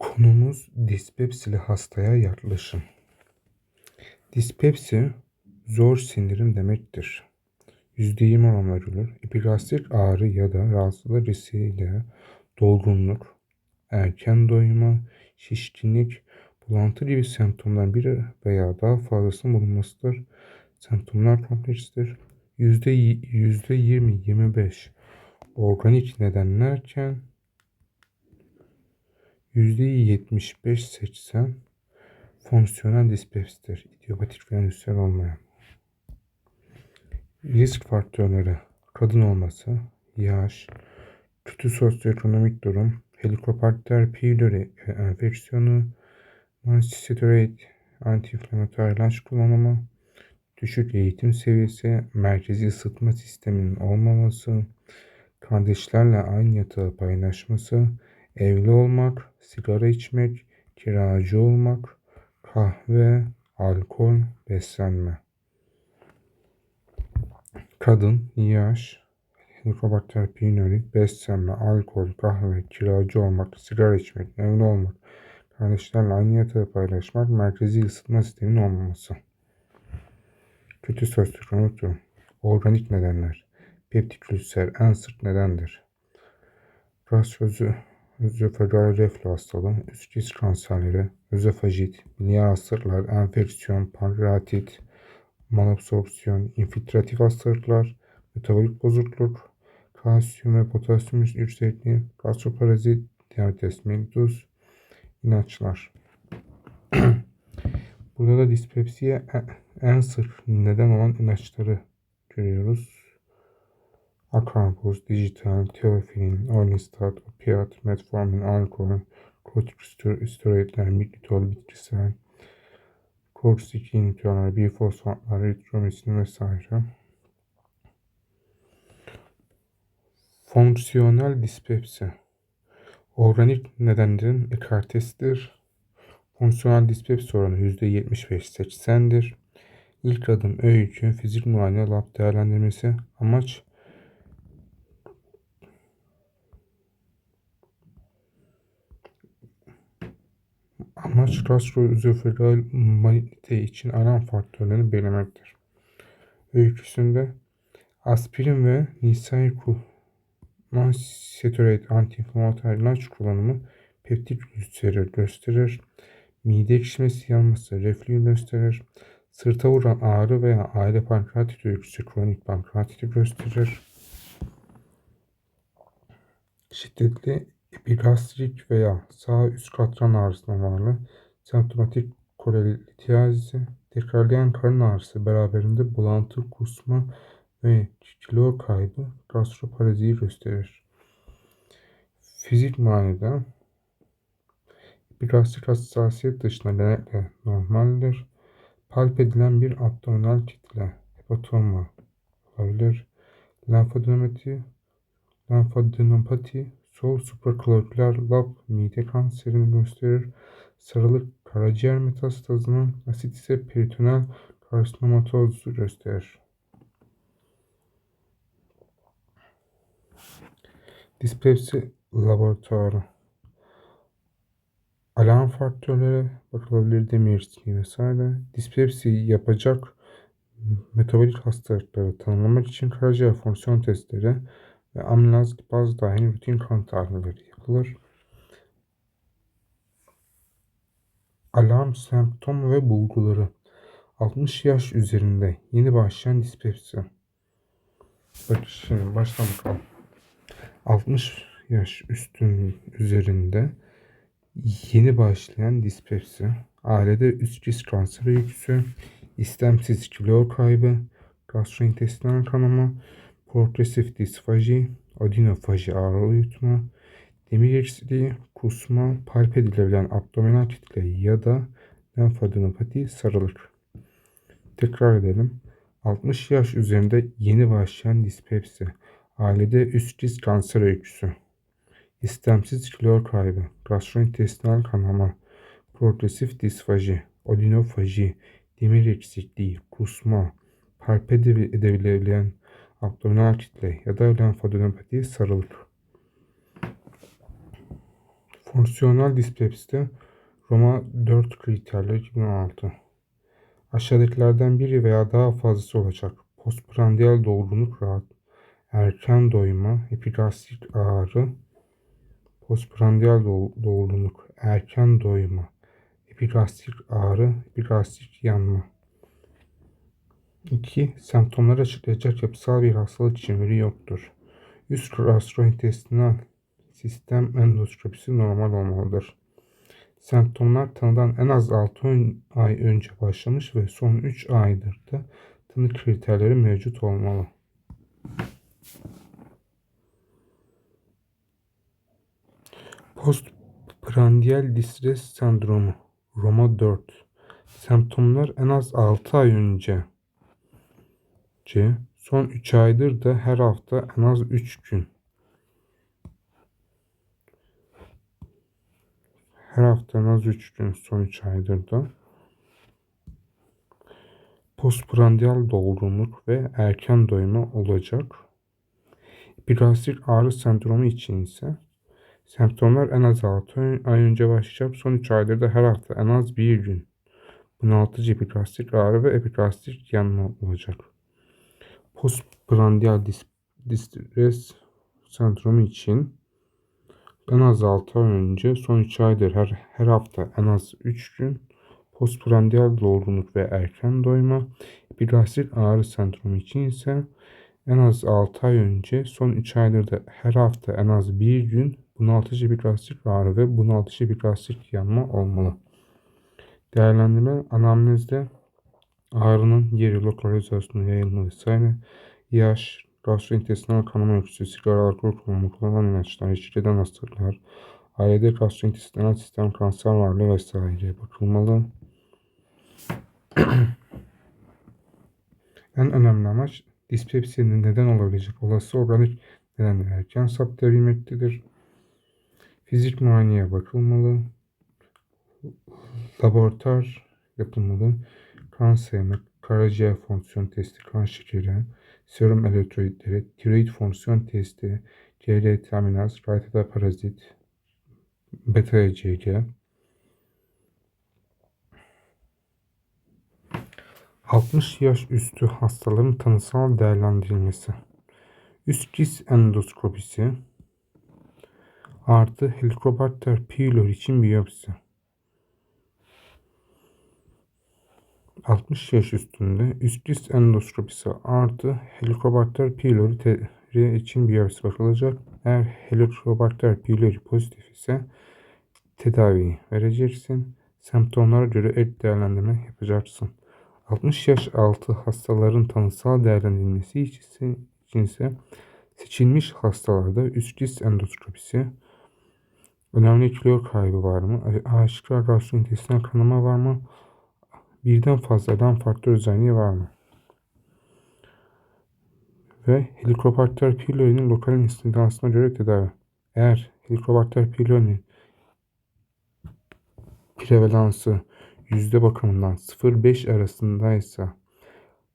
Konumuz dispepsili hastaya yaklaşım. Dispepsi zor sindirim demektir. %20 oran verilir. Epigastrik ağrı ya da rahatsızlık riskiyle dolgunluk, erken doyuma, şişkinlik, bulantı gibi semptomlar biri veya daha fazlasının bulunmasıdır. Semptomlar komplekstir. %20-25 organik nedenlerken %75-80 fonksiyonel dispepsidir. İdiopatik ve endüstriyel olmayan. Risk faktörleri kadın olması, yaş, kötü sosyoekonomik durum, helikobakter pylori enfeksiyonu, non-steroid antiinflamatuar ilaç kullanımı, düşük eğitim seviyesi, merkezi ısıtma sisteminin olmaması, kardeşlerle aynı yatağı paylaşması, evli olmak, sigara içmek, kiracı olmak, kahve, alkol, beslenme. Kadın, yaş, Helicobacter pylori, beslenme, alkol, kahve, kiracı olmak, sigara içmek, evli olmak, kardeşlerle aynı yatağı paylaşmak, merkezi ısıtma sisteminin olmaması. Kötü sosyoekonomik durum. Organik nedenler. Peptik ülser en sık nedendir. Gastrozü, özofagal reflü hastalığı, üst disk kanserleri, özofajit, milyar hastalıklar, enfeksiyon, pankreatit, malabsorpsiyon, infiltratif hastalıklar, metabolik bozukluk, kalsiyum ve potasyum yüksekliği, gastroparazit, diabetes mellitus, inatçılar. Burada da dispepsiye en sık neden olan ilaçları görüyoruz. Akarboz, dijital, teofilin, orlistat, opiat, metformin, alkol, kortikosteroidler, mitritol, bitkisel, kortisik inhibitörler, bifosfatlar, eritromisin vesaire. Fonksiyonel dispepsi organik nedenlerin ekartesidir. Fonksiyonel dispepsi oranı %75-80'dir. İlk adım öykü, fizik muayene, lab değerlendirmesi. Amaç Amaç gastroözofegal manite için alarm faktörlerini belirlemektir. Öyküsünde aspirin ve nisayku non-steroid antiinflamatuar ilaç kullanımı peptik ülseri gösterir. Mide ekşimesi yanması reflüyü gösterir. Sırta vuran ağrı veya aile pankreatit öyküsü kronik pankreatiti gösterir. Şiddetli epigastrik veya sağ üst katran ağrısına bağlı semptomatik kolelitiazisi, tekrarlayan karın ağrısı beraberinde bulantı, kusma ve kilo kaybı gastroparaziyi gösterir. Fizik muayenede epigastrik hassasiyet dışında genellikle normaldir. Palp edilen bir abdominal kitle, hepatoma olabilir. Lenfadenopati, lenfadenopati sol supraklaviküler lab mide kanserini gösterir. Sarılık karaciğer metastazının, asit ise peritoneal karsinomatozu gösterir. Dispepsi laboratuvarı alarm faktörleri bakılabilir demir vesaire. Dispepsi yapacak metabolik hastalıkları tanımlamak için karaciğer fonksiyon testleri ve amilaz baz dahil rutin kan tahlilleri yapılır. Alarm semptom ve bulguları 60 yaş üzerinde yeni başlayan dispepsi. Bak şimdi baştan bakalım. 60 yaş üstün üzerinde yeni başlayan dispepsi, ailede üst cilt kanseri öyküsü, istemsiz kilo kaybı, gastrointestinal kanama, progresif disfaji, adenofaji ağrı yutma, demir eksikliği, kusma, palp edilebilen abdominal kitle ya da lenfadenopati sarılık. Tekrar edelim. 60 yaş üzerinde yeni başlayan dispepsi, ailede üst cilt kanser öyküsü, istemsiz kilo kaybı, gastrointestinal kanama, progresif disfaji, adenofaji, demir eksikliği, kusma, palp edebilen abdominal kitle ya da lenfadenopati sarılık. Fonksiyonel dispepside Roma 4 kriterler 2016. Aşağıdakilerden biri veya daha fazlası olacak. Postprandial dolgunluk rahat, erken doyma, epigastrik ağrı, postprandial dolgunluk, erken doyma, epigastrik ağrı, epigastrik yanma. 2. Semptomları açıklayacak yapısal bir hastalık için veri yoktur. Üst gastrointestinal sistem endoskopisi normal olmalıdır. Semptomlar tanıdan en az 6 ay önce başlamış ve son 3 aydır da tanı kriterleri mevcut olmalı. Postprandial distres sendromu Roma 4 Semptomlar en az 6 ay önce C. Son 3 aydır da her hafta en az 3 gün Her hafta en az 3 gün son 3 aydır da postprandial dolgunluk ve erken doyma olacak. Epigastrik ağrı sendromu için ise semptomlar en az 6 ay önce başlayacak. Son 3 aydır da her hafta en az 1 gün bunaltıcı epigastrik ağrı ve epigastrik yanma olacak. Postprandial distres sendromu için en az 6 ay önce son 3 aydır her, her hafta en az 3 gün postprandial dolgunluk ve erken doyma, epigastrik ağrı sendromu için ise en az 6 ay önce son 3 aydır da her hafta en az 1 gün bunaltıcı epigastrik ağrı ve bunaltıcı epigastrik yanma olmalı. Değerlendirme anamnezde ağrının yeri, lokalizasyonu, yayılma vesaire, yaş, gastrointestinal kanama öyküsü, sigara, alkol kullanımı, kullanılan ilaçlar, eden hastalıklar, ailede gastrointestinal sistem kanser varlığı vesaire bakılmalı. en önemli amaç dispepsinin neden olabilecek olası organik nedenleri erken saptayabilmektedir. Fizik muayeneye bakılmalı. Laboratuvar yapılmalı. Kan sevmek, karaciğer fonksiyon testi, kan şekeri, serum elektrolitleri, tiroid fonksiyon testi, CRT aminaz, raytada parazit, beta ECG, 60 yaş üstü hastaların tanısal değerlendirilmesi. Üst cis endoskopisi artı Helicobacter pylori için biyopsi. 60 yaş üstünde üst cis endoskopisi artı Helicobacter pylori için biyopsi bakılacak. Eğer Helicobacter pylori pozitif ise tedavi vereceksin. Semptomlara göre ek değerlendirme yapacaksın. 60 yaş altı hastaların tanısal değerlendirilmesi için ise seçilmiş hastalarda üst cis endoskopisi, önemli kilo kaybı var mı, aşikar gastrointestinal kanama var mı, birden fazladan farklı özelliği var mı? Ve Helicobacter pylori'nin lokal insidansına göre tedavi. Eğer Helicobacter pylori'nin prevalansı yüzde bakımından 0-5 arasındaysa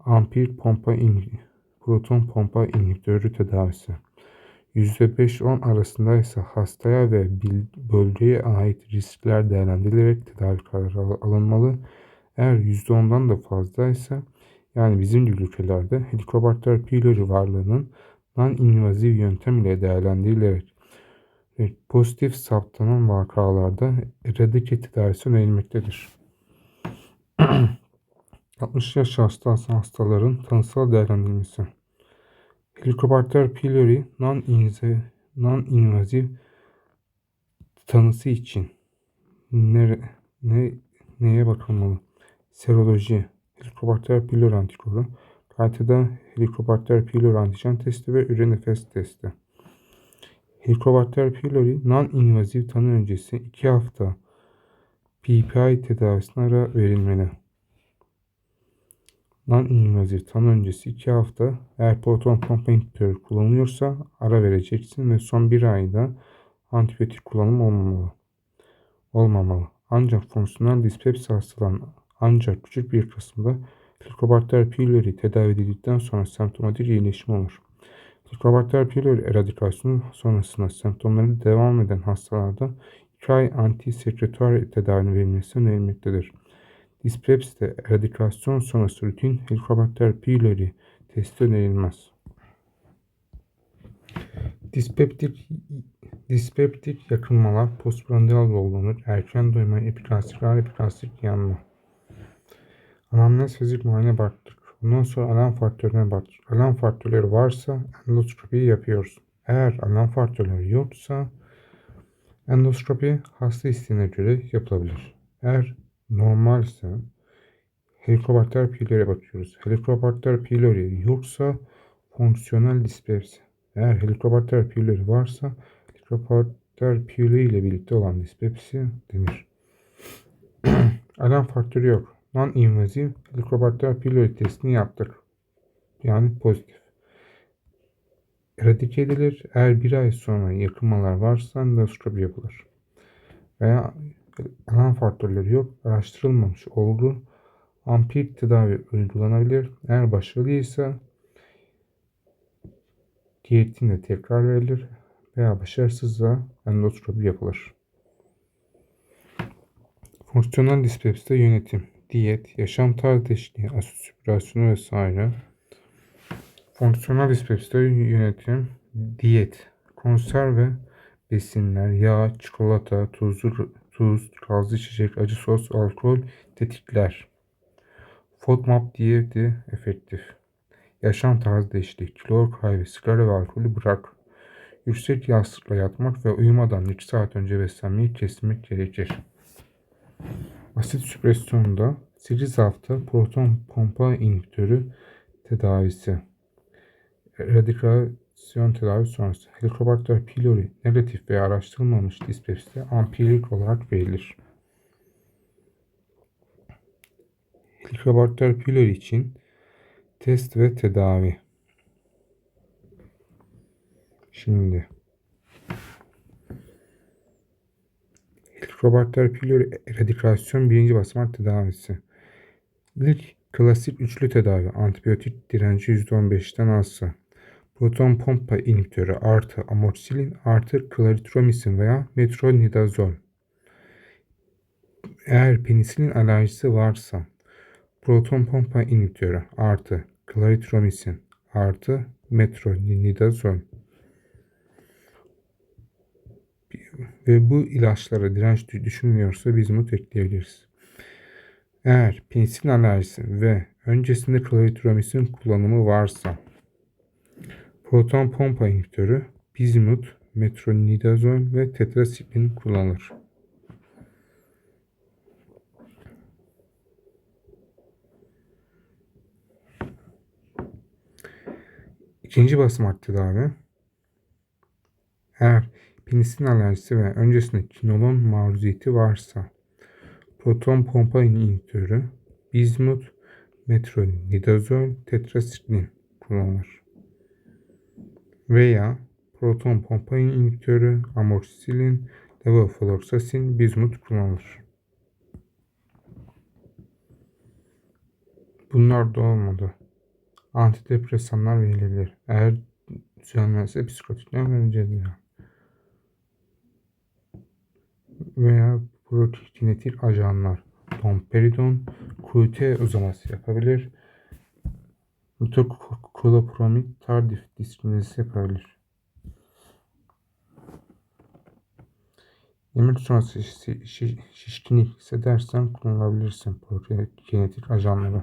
ampir pompa inhibitörü, proton pompa inhibitörü tedavisi. %5-10 arasındaysa hastaya ve bölgeye ait riskler değerlendirilerek tedavi kararı alınmalı. Eğer %10'dan da fazlaysa yani bizim gibi ülkelerde Helicobacter pylori varlığının non-invaziv yöntem ile değerlendirilerek pozitif saptanan vakalarda eradike tedavisi önerilmektedir. 60 yaş hastası hastaların tanısal değerlendirilmesi. Helicobacter pylori non-invaziv tanısı için ne, ne, neye bakılmalı? Seroloji, Helicobacter pylori antikoru, kalitede Helicobacter pylori antijen testi ve üre nefes testi. Helicobacter pylori non-invaziv tanı öncesi 2 hafta PPI tedavisine ara verilmeli. Non-invaziv tanı öncesi 2 hafta eğer proton pompa inhibitörü kullanılıyorsa ara vereceksin ve son 1 ayda antibiyotik kullanım olmamalı. Olmamalı. Ancak fonksiyonel dispepsi hastalarının ancak küçük bir kısmında Helicobacter pylori tedavi edildikten sonra semptomatik iyileşme olur. Helicobacter pylori eradikasyonu sonrasında semptomları devam eden hastalarda 2 ay antisekretuar tedavi verilmesi önerilmektedir. Dispeps'te eradikasyon sonrası rutin Helicobacter pylori testi önerilmez. Dispeptik, dispeptik yakınmalar postprandial dolgunluk, erken doyma, epigastrik ağrı, epigastrik yanma. Anamnez fizik muayene baktık. Ondan sonra alarm faktörüne baktık. Alarm faktörleri varsa endoskopiyi yapıyoruz. Eğer alarm faktörleri yoksa endoskopi hasta isteğine göre yapılabilir. Eğer normalse Helicobacter pylori'ye bakıyoruz. Helicobacter pylori yoksa fonksiyonel dispepsi. Eğer Helicobacter pylori varsa Helicobacter pylori ile birlikte olan dispepsi denir. Alarm faktörü yok. Non-invaziv Helicobacter pylori testini yaptık. Yani pozitif. Eradike edilir. Eğer bir ay sonra yakınmalar varsa endoskopi yapılır. Veya alarm faktörleri yok. Araştırılmamış olgu ampir tedavi uygulanabilir. Eğer başarılıysa diyetinde tekrar verilir veya başarısızsa endoskopi yapılır. Fonksiyonel dispepside yönetim, diyet, yaşam tarzı değişikliği, asosipülasyonu vesaire. Fonksiyonel dispepside yönetim, diyet, konserve, besinler, yağ, çikolata, tuzlu, tuz, gazlı içecek, acı sos, alkol tetikler. FODMAP diyeti efektif. Yaşam tarzı değişikliği, kilo kaybı, sigara ve alkolü bırak. Yüksek yastıkla yatmak ve uyumadan 2 saat önce beslenmeyi kesmek gerekir. Asit süpresyonda 8 hafta proton pompa inhibitörü tedavisi. Radikasyon tedavi sonrası Helicobacter pylori negatif veya araştırılmamış dispepside ampirik olarak verilir. Helicobacter pylori için test ve tedavi. Şimdi Helicobacter pylori eradikasyon birinci basamak tedavisi. İlk klasik üçlü tedavi antibiyotik direnci %15'ten azsa. Proton pompa inhibitörü artı amoxicillin artı klaritromisin veya metronidazol. Eğer penisilin alerjisi varsa proton pompa inhibitörü artı klaritromisin artı metronidazol ve bu ilaçlara direnç düşünmüyorsa biz bunu ekleyebiliriz. Eğer penisilin alerjisi ve öncesinde klaritromisin kullanımı varsa proton pompa inhibitörü, bizmut, metronidazol ve tetrasiklin kullanılır. İkinci basamak tedavi. Eğer penisilin alerjisi ve öncesinde kinolon maruziyeti varsa proton pompa inhibitörü, bizmut, metronidazol, tetrasiklin kullanılır. Veya proton pompa inhibitörü, amoxicillin, levofloxacin, bizmut kullanılır. Bunlar da olmadı. Antidepresanlar verilebilir. Eğer düzenlense psikotikler vereceğiz ya. Veya prokinetik ajanlar. Domperidon, QT uzaması yapabilir. Metoklopramid tardif diskinezisi yapabilir. Yemek sonrası şişkinlik hissedersen kullanabilirsin prokinetik ajanları.